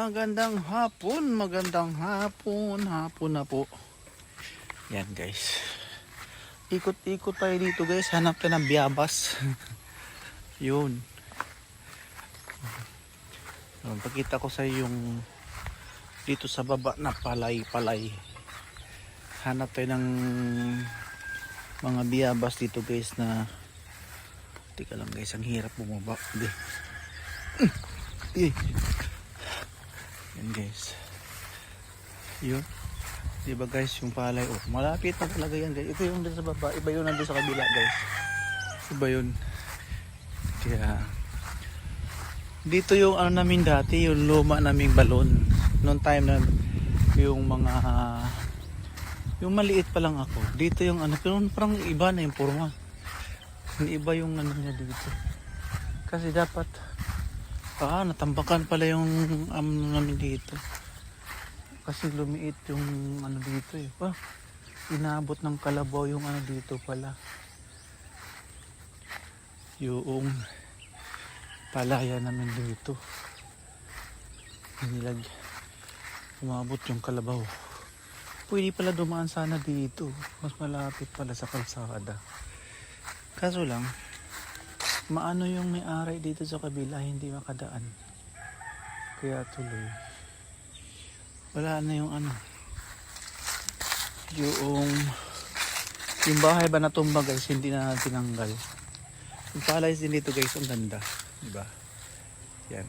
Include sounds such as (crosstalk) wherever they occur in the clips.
Magandang hapon, magandang hapon, hapon na po. Yan guys. Ikot-ikot tayo dito guys. Hanap tayo ng biyabas. (laughs) Yun. Yun. Pakita ko sa yung dito sa baba na palay-palay. Hanap tayo ng mga biyabas dito guys na Teka lang guys, ang hirap bumaba. Hindi. Eh. Yan guys. Yun. Di ba guys, yung palay. Oh, malapit na talaga yan guys. Ito yung sa baba. Iba yun nandun sa kabila guys. Iba yun. Kaya, dito yung ano namin dati, yung luma naming balon. Noong time na yung mga, yung maliit pa lang ako. Dito yung ano, pero parang iba na yung forma. Iba yung ano niya dito. Kasi dapat, ah, natambakan pala yung ano namin dito. Kasi lumiit yung ano dito eh. Ah, inabot ng kalabaw yung ano dito pala. Yung palaya namin dito. Nilag umabot yung kalabaw. Pwede pala dumaan sana dito. Mas malapit pala sa kalsada. Kaso lang, maano yung may-ari dito sa kabila hindi makadaan. Kaya tuloy. Wala na yung ano. Yung yung bahay ba natumba guys, hindi na tinanggal. Yung palay din dito guys, ang ganda. Diba? Yan.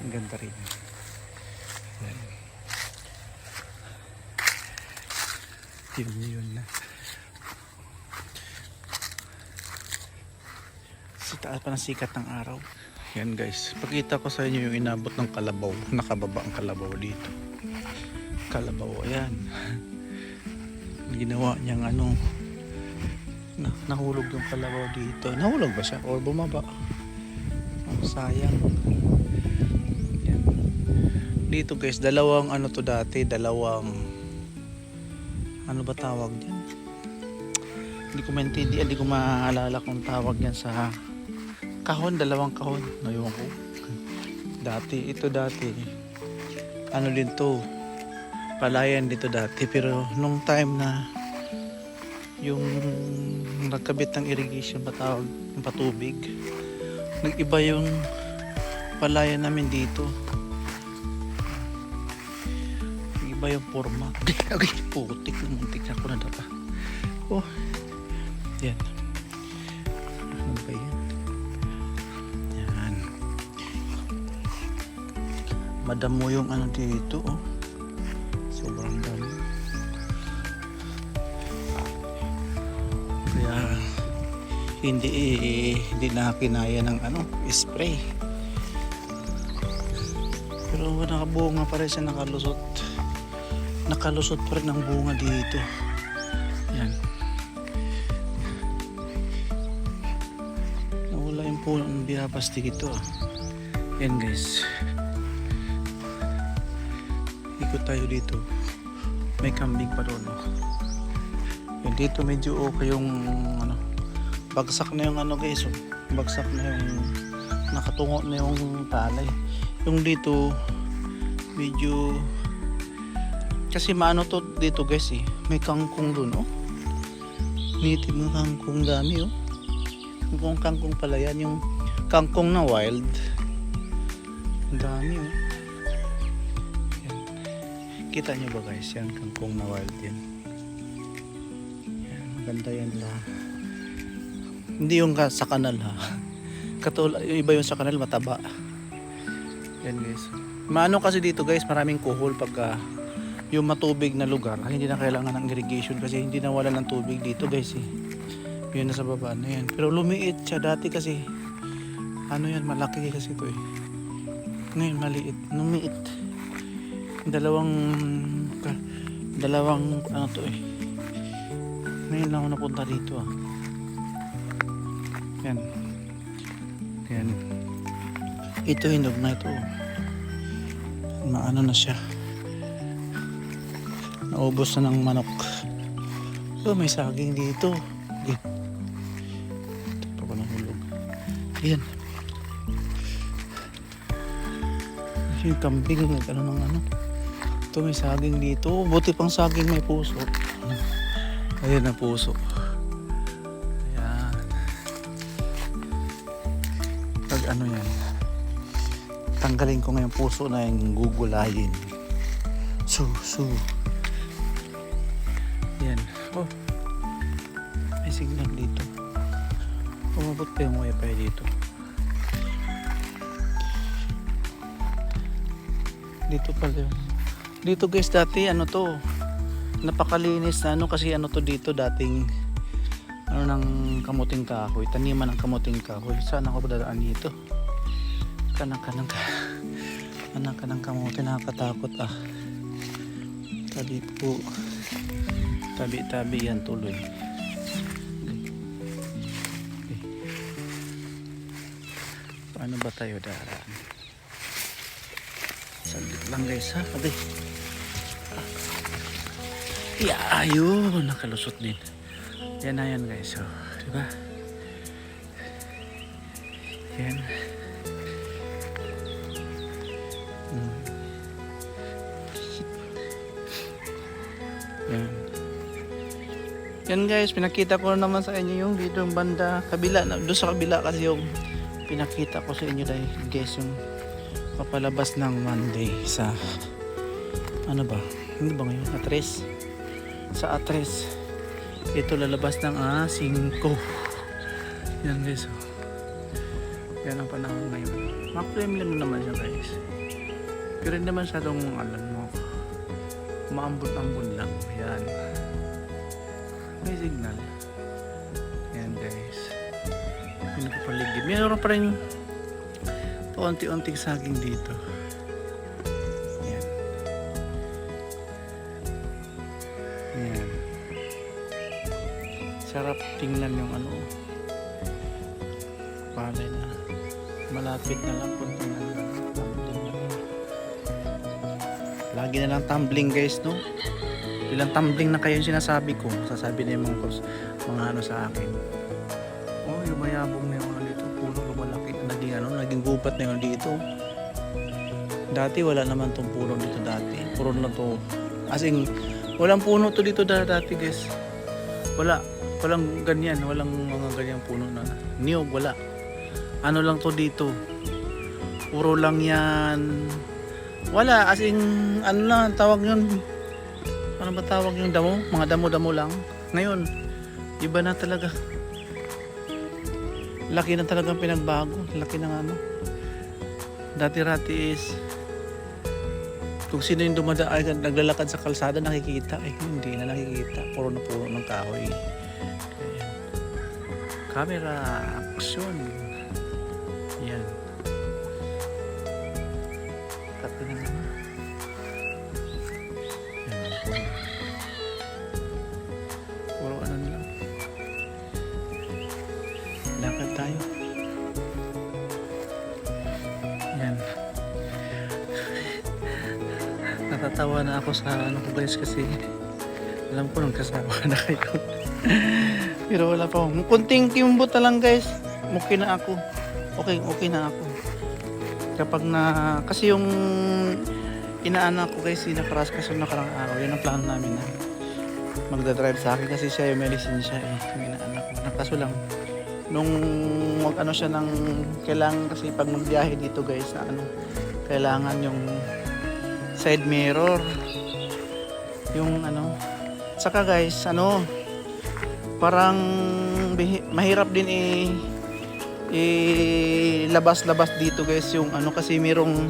Ang ganda rin. Yan. Yun yun na. Taas pa ng sikat ng araw. Yan guys. Pakita ko sa inyo yung inabot ng kalabaw. Nakababa ang kalabaw dito. Kalabaw. Ayan. Ginawa niyang ano. Na, nahulog yung kalabaw dito. Nahulog ba siya? Or bumaba? Oh, sayang. Yan. Dito guys, dalawang ano to dati. Dalawang ano ba tawag diyan? Hindi ko maintindihan, hindi ko maalala kung tawag yan sa kahon, dalawang kahon. Ngayon ko. Dati, ito dati. Ano din to? Palayan dito dati. Pero nung time na yung nagkabit ng irrigation patawag ng patubig nag-iba yung palayan namin dito nag-iba yung forma (laughs) ay putik muntik ako na dapa oh yan ano ba yan madamo yung ano dito oh. Sobrang dami. Kaya hindi hindi na kinaya ng ano spray. Pero nakabunga pa rin siya nakalusot. Nakalusot pa rin ang bunga dito. Yan. Nawala yung puno ng biyabas dito ah. yan guys ikot tayo dito. May kambing pa doon. Oh. Yan dito medyo okay yung ano bagsak na yung ano guys. Oh. bagsak na yung nakatungo na yung talay yung dito medyo kasi maano to dito guys eh. May kangkong dun oh. Native ng kangkong dami oh. Kung kangkong pala yan. Yung kangkong na wild. Dami oh. Kita nyo ba guys yan kangkong na wild yan Ganda yan la. Hindi yung sa kanal ha. (laughs) Katulad, yung iba yung sa kanal mataba. Yan guys. Maano kasi dito guys, maraming kuhol pagka yung matubig na lugar, hindi na kailangan ng irrigation kasi hindi na wala ng tubig dito guys eh. Yun nasa baba na yan. Pero lumiit siya dati kasi ano yan, malaki kasi ito eh. Ngayon maliit, lumiit. Dalawang dalawang ano to eh ngayon lang ako napunta dito ah. Yan. Yan. Ito hinog na ito. Maano na siya. Naubos na ng manok. Oh, may saging dito. Yan. Ito pa ko nahulog. Yan. yung kambing nag ano ng ano. Ito may saging dito. Buti pang saging may puso. Ayan na puso. Ayan. Pag ano yan. Tanggalin ko ngayon puso na yung gugulayin. Su, su. Yan. Oh. May signal dito. Umabot pa yung wifi dito. Dito pala yun. Dito guys dati ano to. Napakalinis na ano kasi ano to dito dating ano ng kamuting kahoy. Taniman ng kamuting kahoy. Saan ako dadaan dito? Kanang kanang ka. Anak ka ng kamote nakakatakot ah. Tabi po. Tabi-tabi yan tuloy. Paano ba tayo daraan? Saglit lang guys ha. Abi. Yeah, ayun. Nakalusot din. Yan na yan guys. So, diba? Yan. Mm. Yan. Yan guys, pinakita ko naman sa inyo yung dito yung banda kabila doon sa kabila kasi yung pinakita ko sa inyo dahil guys yung papalabas ng Monday sa ano ba? Hindi ba ngayon? Atres? Sa Atres. Ito lalabas ng ah, 5. Yan guys. oh. Yan ang panahon ngayon. Makulimlim naman siya guys. Pero hindi naman masyadong alam mo. Maambon-ambon lang. Yan. May signal. Yan guys. Yung nakapaligid. Meron pa rin unti-unting saging dito. Sarap tingnan yung ano. Palay na. Malapit na lang punta na. Lagi na lang tumbling guys no. Ilang tumbling na kayo yung sinasabi ko. Sasabi na yung mga, mga ano sa akin. Oh, lumayabong na yung ano dito. Puno lumalaki. Naging ano, naging gubat na yun dito. Dati wala naman tong puno dito dati. Puro na to. As in, walang puno to dito da- dati guys. Wala. Walang ganyan. Walang mga ganyang puno na. Niyog, wala. Ano lang to dito. Puro lang yan. Wala. As in, ano lang, tawag yun. Ano ba tawag yung damo? Mga damo-damo lang. Ngayon, iba na talaga. Laki na talagang pinagbago. Laki ng ano. Dati-rati is kung sino yung dumadaan, naglalakad sa kalsada, nakikita. Eh, hindi na nakikita. Puro na puro ng kahoy. Camera action. Yan. Kape na naman. Yan. Puro, puro ano na. Lakad tayo. Yan. (laughs) Natatawa na ako sa ano ko guys kasi alam ko nung kasama (laughs) na kayo. Pero wala pa ako. Kunting kimbot na guys. Okay na ako. Okay, okay na ako. Kapag na, kasi yung inaanak ko guys, sinakaras kasi nakarang araw. Yan ang plano namin na magdadrive sa akin kasi siya yung may lisensya eh. Yung inaanak ko. Nakaso lang, nung mag ano siya ng kailangan kasi pag magbiyahe dito guys na ano kailangan yung side mirror yung ano saka guys ano parang mahirap din i ilabas-labas dito guys yung ano kasi merong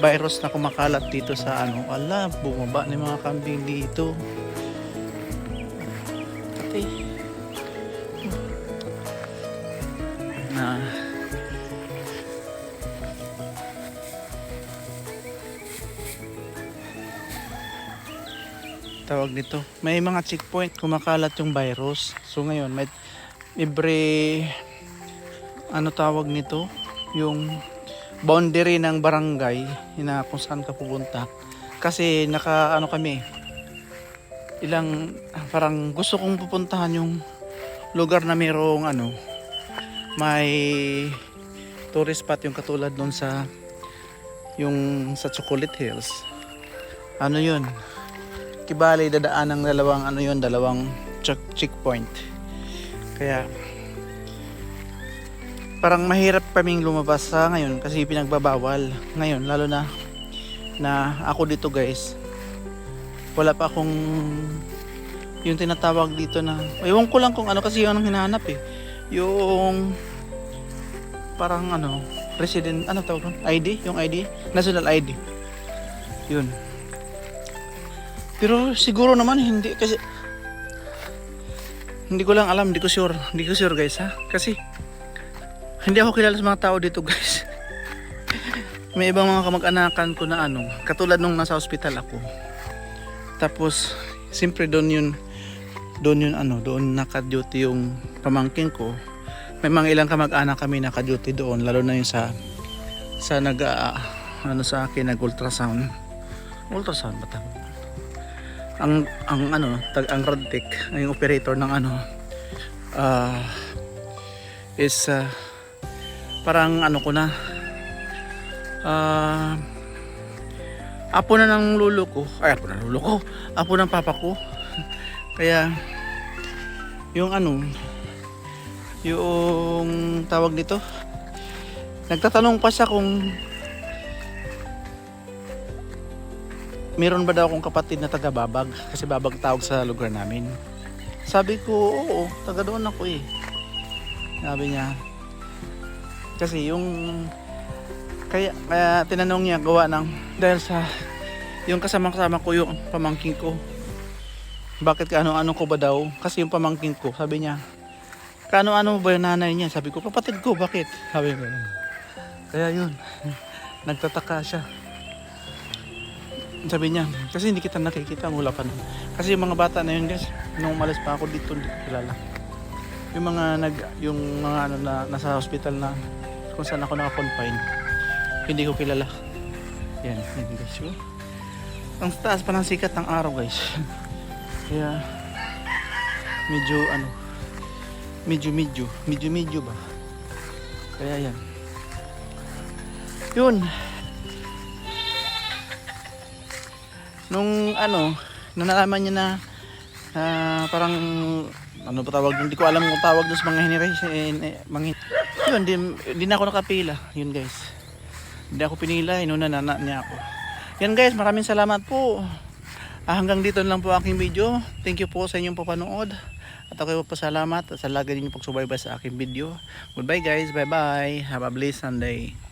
virus na kumakalat dito sa ano. Ala bumaba yung mga kambing dito tawag nito may mga checkpoint kumakalat yung virus so ngayon may every ano tawag nito yung boundary ng barangay na kung saan ka pupunta kasi naka ano kami ilang parang gusto kong pupuntahan yung lugar na mayroong ano may tourist spot yung katulad doon sa yung sa Chocolate Hills. Ano yun? Kibali dadaan ng dalawang ano yun, dalawang check checkpoint. Kaya parang mahirap kaming lumabas sa ngayon kasi pinagbabawal ngayon lalo na na ako dito guys. Wala pa akong yung tinatawag dito na ewan ko lang kung ano kasi yun ang hinahanap eh. Yung parang ano resident ano tawag doon? ID yung ID national ID yun pero siguro naman hindi kasi hindi ko lang alam hindi ko sure hindi ko sure guys ha? Kasi hindi ako kilala sa mga tao dito (laughs) guys. May ibang mga kamag-anakan ko na ano katulad nung nasa hospital ako. Tapos siyempre doon yun doon yun ano doon naka-duty yung pamangkin ko. May mga ilang kamag-anak kami naka-duty doon lalo na yung sa sa nag ah, ano sa akin nag ultrasound ultrasound ba tawag? Ang ang ano tag ang radtech ang operator ng ano ah is ah, parang ano ko na ah apo na ng lulo ko. Ay apo na ng lulo ko. Apo ng papa ko. Kaya yung ano yung tawag nito nagtatanong pa siya kung meron ba daw akong kapatid na taga Babag kasi Babag tawag sa lugar namin. Sabi ko oo taga doon ako eh. Sabi niya. Kasi yung kaya kaya tinanong niya gawa ng dahil sa yung kasama-kasama ko yung pamangkin ko. Bakit kaano-ano ko ba daw? Kasi yung pamangkin ko sabi niya kaano-ano ba yung nanay niya? Sabi ko kapatid ko bakit? Sabi ko. Kaya yun (laughs) nagtataka siya sabi niya kasi hindi kita nakikita mula pa nun. kasi yung mga bata na yun guys nung umalis pa ako dito hindi ko kilala. Yung mga nag yung mga ano na nasa hospital na kung saan ako naka-confine hindi ko kilala. Yan yan guys. Oh. ang taas pa ng sikat ng araw guys. (laughs) Kaya medyo ano medyo medyo medyo medyo ba? Kaya yan. Yun nung ano nung nalaman niya na ah, parang ano ba tawag hindi ko alam kung tawag doon sa mga generation eh, mga yun di, di na ako nakapila. Yun guys. Hindi ako pinila inuna na, niya ako. Yan guys maraming salamat po. Ah, hanggang dito lang po aking video. Thank you po sa inyong papanood. At ako po salamat sa lagi ninyong pagsubaybay sa aking video. Goodbye guys. Bye bye have a blessed Sunday